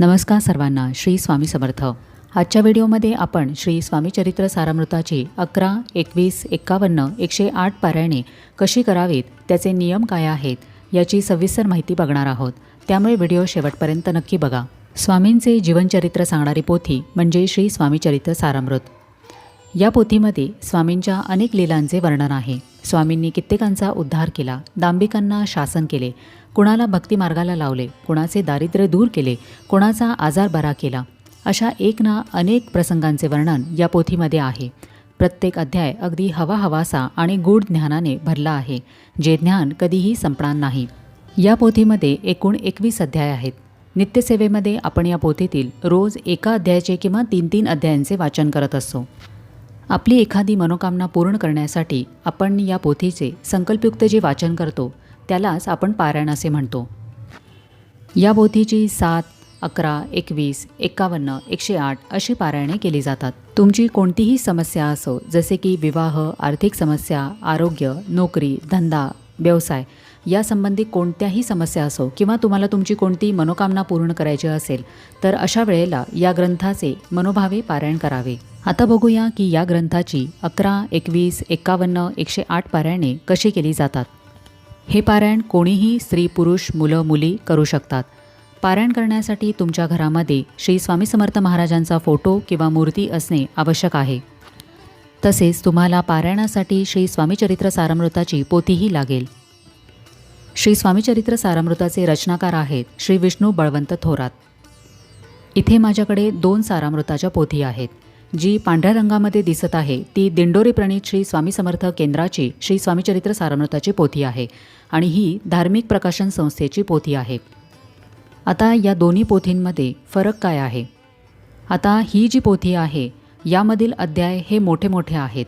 नमस्कार सर्वांना श्री स्वामी समर्थ. आजच्या व्हिडिओमध्ये आपण श्री स्वामीचरित्र सारामृताची अकरा एकवीस एक्कावन्न एकशे आठ पारायणे कशी करावीत त्याचे नियम काय आहेत याची सविस्तर माहिती बघणार आहोत. त्यामुळे व्हिडिओ शेवटपर्यंत नक्की बघा. स्वामींचे जीवनचरित्र सांगणारी पोथी म्हणजे श्री स्वामी चरित्र सारामृत. या पोथीमध्ये स्वामींच्या अनेक लीलांचे वर्णन आहे. स्वामींनी कित्येकांचा उद्धार केला दांबिकांना शासन केले कुणाला भक्तिमार्गाला लावले कुणाचे दारिद्र्य दूर केले कुणाचा आजार बरा केला अशा एक ना अनेक प्रसंगांचे वर्णन या पोथीमध्ये आहे. प्रत्येक अध्याय अगदी हवा हवासा आणि गूढ ज्ञानाने भरला आहे जे ज्ञान कधीही संपणार नाही. या पोथीमध्ये एकूण एकवीस अध्याय आहेत. नित्यसेवेमध्ये आपण या पोथीतील रोज एका अध्यायाचे किंवा तीन तीन अध्यायांचे वाचन करत असतो. आपली एखादी मनोकामना पूर्ण करण्यासाठी आपण या पोथीचे संकल्पयुक्त जे वाचन करतो त्यालाच आपण पारायण असे म्हणतो. या पोथीची सात अकरा एकवीस एक्कावन्न एकशे आठ अशी पारायणे केली जातात. तुमची कोणतीही समस्या असो जसे की विवाह आर्थिक समस्या आरोग्य नोकरी धंदा व्यवसाय यासंबंधी कोणत्याही समस्या असो किंवा तुम्हाला तुमची कोणती मनोकामना पूर्ण करायची असेल तर अशा वेळेला या ग्रंथाचे मनोभावे पारायण करावे. आता बघूया की या ग्रंथाची अकरा एकवीस एक्कावन्न एकशे आठ पारायणे कशी केली जातात. हे पारायण कोणीही स्त्री पुरुष मुलं मुली करू शकतात. पारायण करण्यासाठी तुमच्या घरामध्ये श्री स्वामी समर्थ महाराजांचा फोटो किंवा मूर्ती असणे आवश्यक आहे. तसेच तुम्हाला पारायणासाठी श्री स्वामीचरित्र सारामृताची पोथीही लागेल. श्री स्वामीचरित्र सारामृताचे रचनाकार आहेत श्री विष्णू बळवंत थोरात. इथे माझ्याकडे दोन सारामृताच्या पोथी आहेत. जी पांढऱ्या रंगामध्ये दिसत आहे ती दिंडोरी प्रणित श्री स्वामी समर्थ केंद्राची श्री स्वामीचरित्र सारामृताची पोथी आहे आणि ही धार्मिक प्रकाशन संस्थेची पोथी आहे. आता या दोन्ही पोथींमध्ये फरक काय आहे? आता ही जी पोथी आहे यामधील अध्याय हे मोठे मोठे आहेत.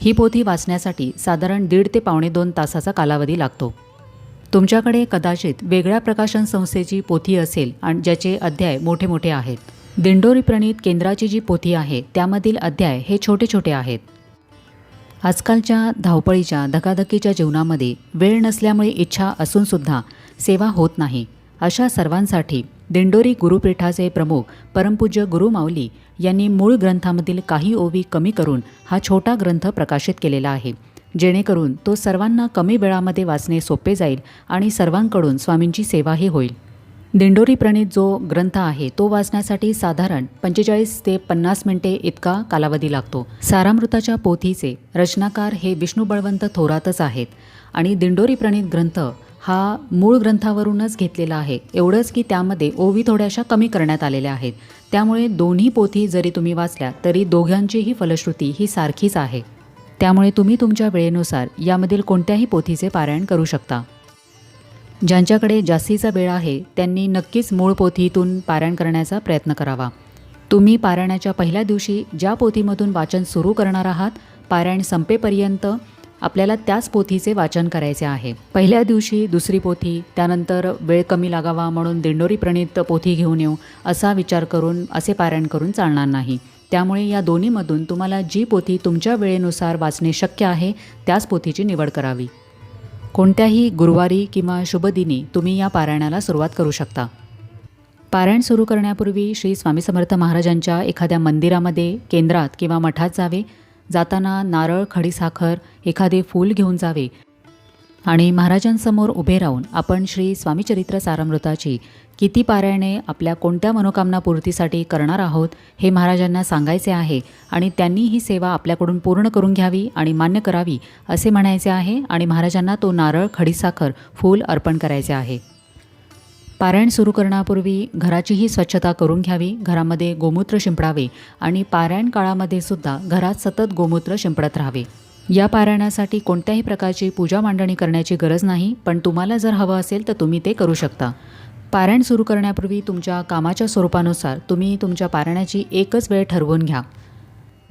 ही पोथी वाचण्यासाठी साधारण दीड ते पावणे दोन तासाचा कालावधी लागतो. तुमच्याकडे कदाचित वेगळ्या प्रकाशन संस्थेची पोथी असेल आणि ज्याचे अध्याय मोठे मोठे आहेत. दिंडोरी प्रणीत केंद्राची जी पोथी आहे त्यामधील अध्याय हे छोटे छोटे आहेत. आजकालच्या धावपळीच्या धकाधकीच्या जीवनामध्ये वेळ नसल्यामुळे इच्छा असूनसुद्धा सेवा होत नाही. अशा सर्वांसाठी दिंडोरी गुरुपीठाचे प्रमुख परमपूज्य गुरुमाऊली यांनी मूळ ग्रंथामधील काही ओवी कमी करून हा छोटा ग्रंथ प्रकाशित केलेला आहे. जेणेकरून तो सर्वांना कमी वेळामध्ये वाचणे सोपे जाईल आणि सर्वांकडून स्वामींची सेवाही होईल. दिंडोरी प्रणित जो ग्रंथ आहे तो वाचण्यासाठी साधारण पंचेचाळीस ते पन्नास मिनिटे इतका कालावधी लागतो. सारामृताच्या पोथीचे रचनाकार हे विष्णू बळवंत थोरातच आहेत आणि दिंडोरी प्रणित ग्रंथ हा मूळ ग्रंथावरूनच घेतलेला आहे. एवढंच की त्यामध्ये ओवी थोड्याशा कमी करण्यात आलेल्या आहेत. त्यामुळे दोन्ही पोथी जरी तुम्ही वाचल्या तरी दोघांचीही फलश्रुती ही सारखीच आहे. त्यामुळे तुम्ही तुमच्या वेळेनुसार यामधील कोणत्याही पोथीचे पारायण करू शकता. ज्यांच्याकडे जास्तीचा वेळ आहे त्यांनी नक्कीच मूळ पोथीतून पारायण करण्याचा प्रयत्न करावा. तुम्ही पारायणाच्या पहिल्या दिवशी ज्या पोथीमधून वाचन सुरू करणार आहात पारायण संपेपर्यंत आपल्याला त्याच पोथीचे वाचन करायचे आहे. पहिल्या दिवशी दुसरी पोथी त्यानंतर वेळ कमी लागावा म्हणून दिंडोरी प्रणित पोथी घेऊन येऊ असा विचार करून असे पारायण करून चालणार नाही. त्यामुळे या दोन्हीमधून तुम्हाला जी पोथी तुमच्या वेळेनुसार वाचणे शक्य आहे त्याच पोथीची निवड करावी. कोणत्याही गुरुवारी किंवा शुभदिनी तुम्ही या पारायणाला सुरुवात करू शकता. पारायण सुरू करण्यापूर्वी श्री स्वामी समर्थ महाराजांच्या एखाद्या मंदिरामध्ये केंद्रात किंवा मठात जावे. जाताना नारळ खडीसाखर एखादे फूल घेऊन जावे. आणि महाराजांसमोर उभे राहून आपण श्री स्वामीचरित्र सारामृताची किती पारायणे आपल्या कोणत्या मनोकामना पूर्तीसाठी करणार आहोत हे महाराजांना सांगायचे आहे आणि त्यांनी ही सेवा आपल्याकडून पूर्ण करून घ्यावी आणि मान्य करावी असे म्हणायचे आहे आणि महाराजांना तो नारळ खडीसाखर फूल अर्पण करायचे आहे. पारायण सुरू करण्यापूर्वी घराचीही स्वच्छता करून घ्यावी घरामध्ये गोमूत्र शिंपडावे आणि पारायण काळामध्ये सुद्धा घरात सतत गोमूत्र शिंपडत राहावे. या पारायणासाठी कोणत्याही प्रकारची पूजा मांडणी करण्याची गरज नाही पण तुम्हाला जर हवं असेल तर तुम्ही ते करू शकता. पारायण सुरू करण्यापूर्वी तुमच्या कामाच्या स्वरूपानुसार तुम्ही तुमच्या पारायणाची एकच वेळ ठरवून घ्या.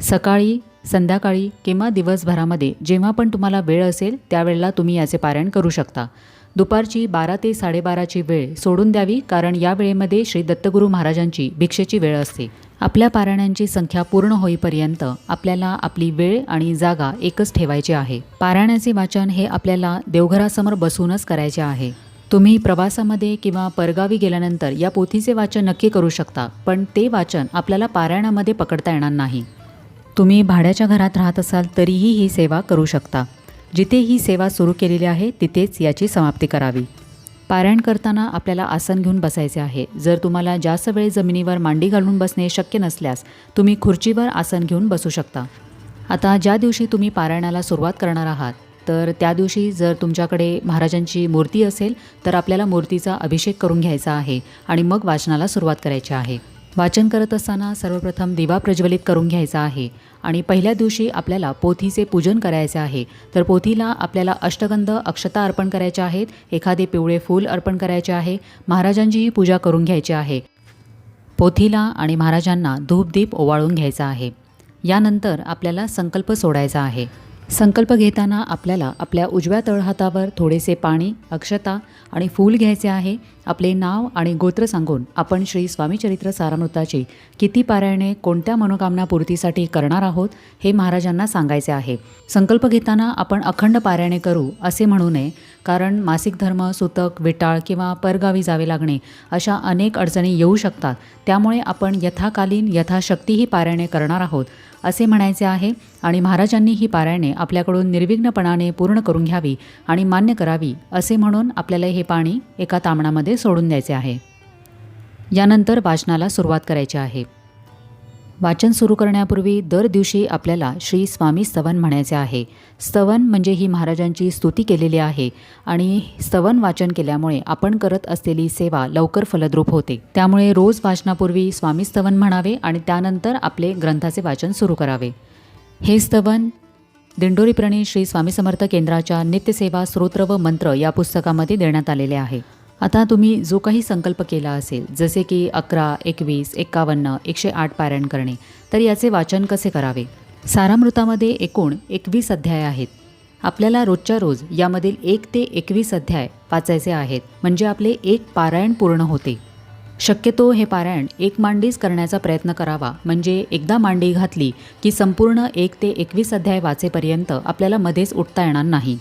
सकाळी संध्याकाळी किंवा दिवसभरामध्ये जेव्हा पण तुम्हाला वेळ असेल त्यावेळेला तुम्ही याचे पारायण करू शकता. दुपारची बारा ते साडेबाराची वेळ सोडून द्यावी कारण या वेळेमध्ये श्री दत्तगुरू महाराजांची भिक्षेची वेळ असते. आपल्या पारायणांची संख्या पूर्ण होईपर्यंत आपल्याला आपली वेळ आणि जागा एकच ठेवायची आहे. पारायणाचे वाचन हे आपल्याला देवघरासमोर बसूनच करायचे आहे. तुम्ही प्रवासामध्ये किंवा परगावी गेल्यानंतर या पोथीचे वाचन नक्की करू शकता पण ते वाचन आपल्याला पारायणामध्ये पकडता येणार नाही. तुम्ही भाड्याच्या घरात राहत असाल तरीही ही सेवा करू शकता. जिथे ही सेवा सुरू केलेली आहे तिथेच याची समाप्ती करावी. पारायण करताना आपल्याला आसन घेऊन बसायचे आहे. जर तुम्हाला जास्त वेळ जमिनीवर मांडी घालून बसणे शक्य नसल्यास तुम्ही खुर्चीवर आसन घेऊन बसू शकता. आता ज्या दिवशी तुम्ही पारायणाला सुरुवात करणार आहात तर त्या दिवशी जर तुमच्याकडे महाराजांची मूर्ती असेल तर आपल्याला मूर्तीचा अभिषेक करून घ्यायचा आहे आणि मग वाचनाला सुरुवात करायची आहे. वाचन करत असताना सर्वप्रथम दिवा प्रज्वलित करून घ्यायचा आहे आणि पहिल्या दिवशी आपल्याला पोथीचे पूजन करायचे आहे. तर पोथीला आपल्याला अष्टगंध अक्षता अर्पण करायच्या आहेत एखादे पिवळे फूल अर्पण करायचे आहे महाराजांचीही पूजा करून घ्यायची आहे. पोथीला आणि महाराजांना धूपदीप ओवाळून घ्यायचा आहे. यानंतर आपल्याला संकल्प सोडायचा आहे. संकल्प घेताना आपल्याला आपल्या उजव्या तळहातावर थोडेसे पाणी अक्षता आणि फूल घ्यायचे आहे. आपले नाव आणि गोत्र सांगून आपण श्री स्वामीचरित्र सारामृताची किती पारायणे कोणत्या मनोकामना पूर्तीसाठी करणार आहोत हे महाराजांना सांगायचे आहे. संकल्प घेताना आपण अखंड पारायणे करू असे म्हणू नये. कारण मासिक धर्म सुतक विटाळ किंवा परगावी जावे लागणे अशा अनेक अडचणी येऊ शकतात. त्यामुळे आपण यथाकालीन यथाशक्ती ही पारायणे करणार आहोत असे म्हणायचे आहे आणि महाराजांनी ही पारायणे आपल्याकडून निर्विघ्नपणाने पूर्ण करून घ्यावी आणि मान्य करावी असे म्हणून आपल्याला हे पाणी एका तामणामध्ये सोडून द्यायचे आहे. यानंतर वाचनाला सुरुवात करायची आहे. वाचन सुरू करण्यापूर्वी दर दिवशी आपल्याला श्री स्वामी स्तवन म्हणायचे आहे. स्तवन म्हणजे ही महाराजांची स्तुती केलेली आहे आणि स्तवन वाचन केल्यामुळे आपण करत असलेली सेवा लवकर फलद्रूप होते. त्यामुळे रोज वाचनापूर्वी स्वामी स्तवन म्हणावे आणि त्यानंतर आपले ग्रंथाचे वाचन सुरू करावे. हे स्तवन दिंडोरीप्रणी श्री स्वामी समर्थ केंद्राच्या नित्यसेवा स्तोत्र व मंत्र या पुस्तकामध्ये देण्यात आलेले आहे. आता तुम्ही जो काही संकल्प केला असेल जसे की अकरा एकवीस एक्कावन्न एकशे आठ पारायण करणे तर याचे वाचन कसे करावे? सारामृतामध्ये एकूण एकवीस अध्याय आहेत. आपल्याला रोजच्या रोज यामधील एक ते एकवीस अध्याय वाचायचे आहेत म्हणजे आपले एक पारायण पूर्ण होते. शक्यतो हे पारायण एक मांडीच करण्याचा प्रयत्न करावा म्हणजे एकदा मांडी घातली की संपूर्ण एक ते एकवीस अध्याय वाचेपर्यंत आपल्याला मध्येच उठता येणार नाही.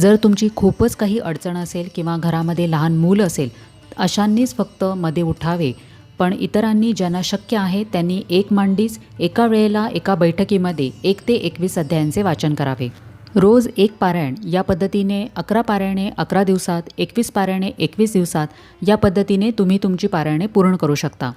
जर तुमची खूपच काही अडचण असेल किंवा घरामध्ये लहान मूल असेल अशांनीच फक्त मध्ये उठावे. पण इतरांनी ज्यांना शक्य आहे त्यांनी एक मांडीच एका वेळेला एका बैठकीमध्ये एक ते एकवीस अध्यायांचे वाचन करावे. रोज एक पारायण या पद्धतीने अकरा पारायणे अकरा दिवसात एकवीस पारायणे एकवीस दिवसात या पद्धतीने तुम्ही तुमची पारायणे पूर्ण करू शकता.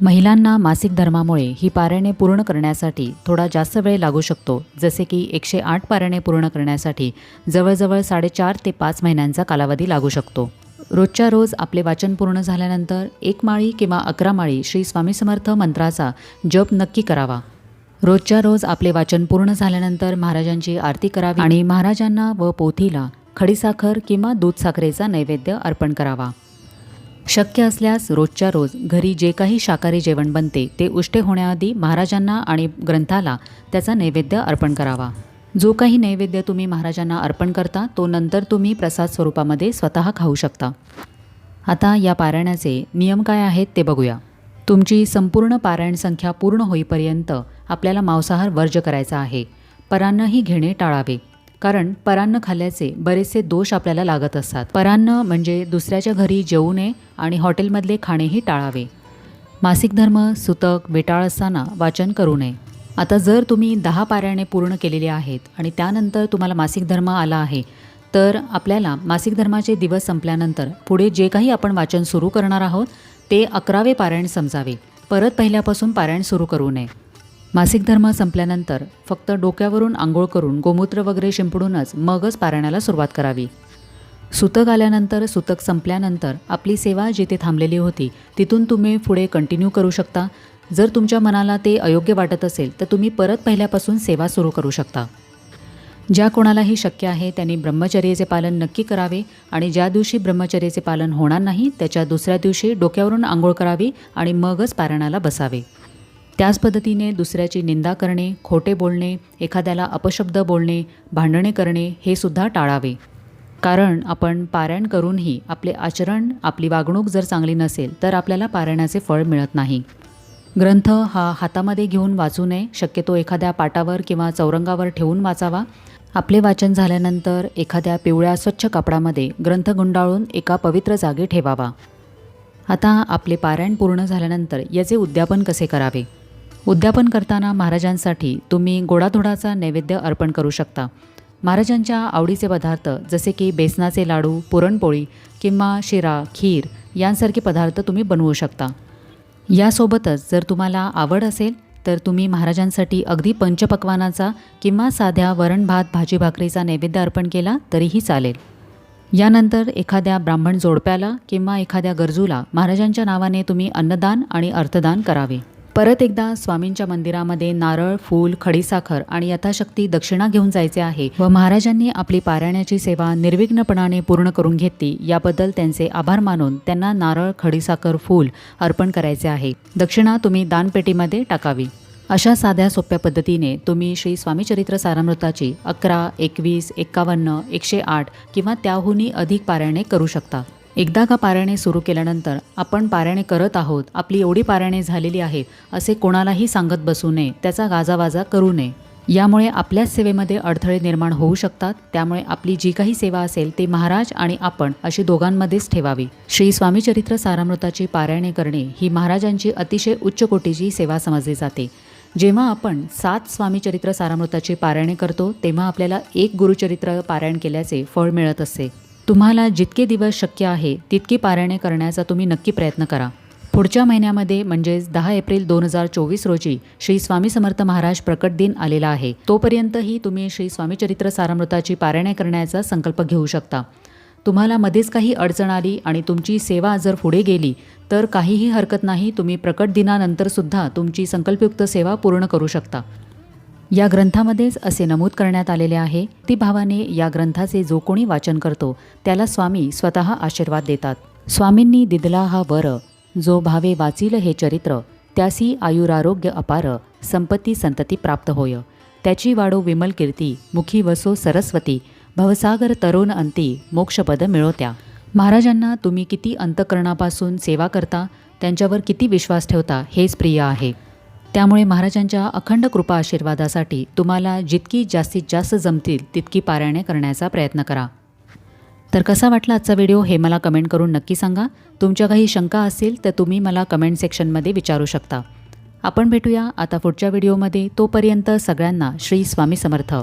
महिलांना मासिक धर्मामुळे ही पारायणे पूर्ण करण्यासाठी थोडा जास्त वेळ लागू शकतो जसे की एकशे आठ पारायणे पूर्ण करण्यासाठी जवळजवळ साडेचार ते पाच महिन्यांचा कालावधी लागू शकतो. रोजच्या रोज आपले वाचन पूर्ण झाल्यानंतर एक माळी किंवा अकरा माळी श्री स्वामी समर्थ मंत्राचा जप नक्की करावा. रोजच्या रोज आपले वाचन पूर्ण झाल्यानंतर महाराजांची आरती करावी आणि महाराजांना व पोथीला खडीसाखर किंवा दूध साखरेचा नैवेद्य अर्पण करावा. शक्य असल्यास रोजच्या रोज घरी जे काही शाकाहारी जेवण बनते ते उष्टे होण्याआधी महाराजांना आणि ग्रंथाला त्याचा नैवेद्य अर्पण करावा. जो काही नैवेद्य तुम्ही महाराजांना अर्पण करता तो नंतर तुम्ही प्रसाद स्वरूपामध्ये स्वतः खाऊ शकता. आता या पारायणाचे नियम काय आहेत ते बघूया. तुमची संपूर्ण पारायण संख्या पूर्ण होईपर्यंत आपल्याला मांसाहार वर्ज करायचा आहे. परान्नही घेणे टाळावे. कारण परान्न खाल्ल्याचे बरेचसे दोष आपल्याला लागत असतात. परान्न म्हणजे दुसऱ्याच्या घरी जेवू नये आणि हॉटेलमधले खाणेही टाळावे. मासिक धर्म सुतक बेटाळ असताना वाचन करू नये. आता जर तुम्ही दहा पाऱ्याने पूर्ण केलेले आहेत आणि त्यानंतर तुम्हाला मासिक धर्म आला आहे तर आपल्याला मासिक धर्माचे दिवस संपल्यानंतर पुढे जे काही आपण वाचन सुरू करणार आहोत ते अकरावे पारायण समजावे. परत पहिल्यापासून पारायण सुरू करू नये. मासिक धर्म संपल्यानंतर फक्त डोक्यावरून आंघोळ करून गोमूत्र वगैरे शिंपडूनच मगच पारायणाला सुरुवात करावी. सुतक आल्यानंतर सुतक संपल्यानंतर आपली सेवा जिथे थांबलेली होती तिथून तुम्ही पुढे कंटिन्यू करू शकता. जर तुमच्या मनाला ते अयोग्य वाटत असेल तर तुम्ही परत पहिल्यापासून सेवा सुरू करू शकता. ज्या कोणालाही शक्य आहे त्यांनी ब्रह्मचर्याचे पालन नक्की करावे आणि ज्या दिवशी ब्रह्मचर्याचे पालन होणार नाही त्याच्या दुसऱ्या दिवशी डोक्यावरून आंघोळ करावी आणि मगच पारायणाला बसावे. त्याच पद्धतीने दुसऱ्याची निंदा करणे खोटे बोलणे एखाद्याला अपशब्द बोलणे भांडणे करणे हे सुद्धा टाळावे. कारण आपण पारायण करूनही आपले आचरण आपली वागणूक जर चांगली नसेल तर आपल्याला पारायणाचे फळ मिळत नाही. ग्रंथ हा हातामध्ये घेऊन वाचू नये शक्यतो एखाद्या पाटावर किंवा चौरंगावर ठेवून वाचावा. आपले वाचन झाल्यानंतर एखाद्या पिवळ्या स्वच्छ कपडामध्ये ग्रंथ गुंडाळून एका पवित्र जागी ठेवावा. आता आपले पारायण पूर्ण झाल्यानंतर याचे उद्यापन कसे करावे? उद्यापन करताना महाराजांसाठी तुम्ही गोडाधोडाचा नैवेद्य अर्पण करू शकता. महाराजांच्या आवडीचे पदार्थ जसे की बेसनाचे लाडू पुरणपोळी किंवा शिरा खीर यांसारखे पदार्थ तुम्ही बनवू शकता. यासोबतच जर तुम्हाला आवड असेल तर तुम्ही महाराजांसाठी अगदी पंचपक्वानाचा किंवा साध्या वरण भात भाजी भाकरीचा नैवेद्य अर्पण केला तरीही चालेल. यानंतर एखाद्या ब्राह्मण जोडप्याला किंवा एखाद्या गरजूला महाराजांच्या नावाने तुम्ही अन्नदान आणि अर्थदान करावे. परत एकदा स्वामींच्या मंदिरामध्ये नारळ फूल खडीसाखर आणि यथाशक्ती दक्षिणा घेऊन जायचे आहे व महाराजांनी आपली पारायणाची सेवा निर्विघ्नपणाने पूर्ण करून घेतली. याबद्दल त्यांचे आभार मानून त्यांना नारळ खडीसाखर फूल अर्पण करायचे आहे. दक्षिणा तुम्ही दानपेटीमध्ये टाकावी. अशा साध्या सोप्या पद्धतीने तुम्ही श्री स्वामीचरित्र सारामृताची अकरा एकवीस एक्कावन्न एकशे आठ किंवा त्याहूनही अधिक पारायणे करू शकता. एकदा का पारायणे सुरू केल्यानंतर आपण पारायणे करत आहोत आपली एवढी पारायणे झालेली आहेत असे कोणालाही सांगत बसू नये त्याचा गाजावाजा करू नये. यामुळे आपल्याच सेवेमध्ये अडथळे निर्माण होऊ शकतात त्यामुळे आपली जी काही सेवा असेल ती महाराज आणि आपण अशी दोघांमध्येच ठेवावी. श्री स्वामीचरित्र सारामृताची पारायणे करणे ही महाराजांची अतिशय उच्च कोटीची सेवा समजली जाते. जेव्हा आपण सात स्वामीचरित्र सारामृताची पारायणे करतो तेव्हा आपल्याला एक गुरुचरित्र पारायण केल्याचे फळ मिळत असते तुम्हाला जितके दिवस शक्य आहे तितकी पारायणे करण्याचा तुम्ही नक्की प्रयत्न करा. पुढच्या महिन्यामध्ये म्हणजेच दहा एप्रिल दोन हजार चोवीस रोजी श्री स्वामी समर्थ महाराज प्रकट दिन आलेला आहे. तोपर्यंतही तुम्ही श्री स्वामीचरित्र सारामृताची पारायणे करण्याचा संकल्प घेऊ शकता. तुम्हाला मध्येच काही अडचण आली आणि तुमची सेवा जर पुढे गेली तर काहीही हरकत नाही तुम्ही प्रकट दिनानंतरसुद्धा तुमची संकल्पयुक्त सेवा पूर्ण करू शकता. या ग्रंथामध्येच असे नमूद करण्यात आलेले आहे. ती भावाने या ग्रंथाचे जो कोणी वाचन करतो त्याला स्वामी स्वतः आशीर्वाद देतात. स्वामींनी दिदला हा वर जो भावे वाचील हे चरित्र त्यासी आयुरारोग्य अपार संपत्ती संतती प्राप्त होय. त्याची वाडो विमल कीर्ती मुखी वसो सरस्वती भवसागर तरुण अंती मोक्षपद मिळवत्या महाराजांना तुम्ही किती अंतकरणापासून सेवा करता त्यांच्यावर किती विश्वास ठेवता हेच प्रिय आहे. त्यामुळे महाराजांच्या अखंड कृपा आशीर्वादासाठी तुम्हाला जितकी जास्तीत जास्त जमतील तितकी पारायणे करण्याचा प्रयत्न करा. तर कसा वाटला आजचा व्हिडिओ हे मला कमेंट करून नक्की सांगा. तुमच्या काही शंका असतील तर तुम्ही मला कमेंट सेक्शनमध्ये विचारू शकता. आपण भेटूया आता पुढच्या व्हिडिओमध्ये. तोपर्यंत सगळ्यांना श्री स्वामी समर्थ.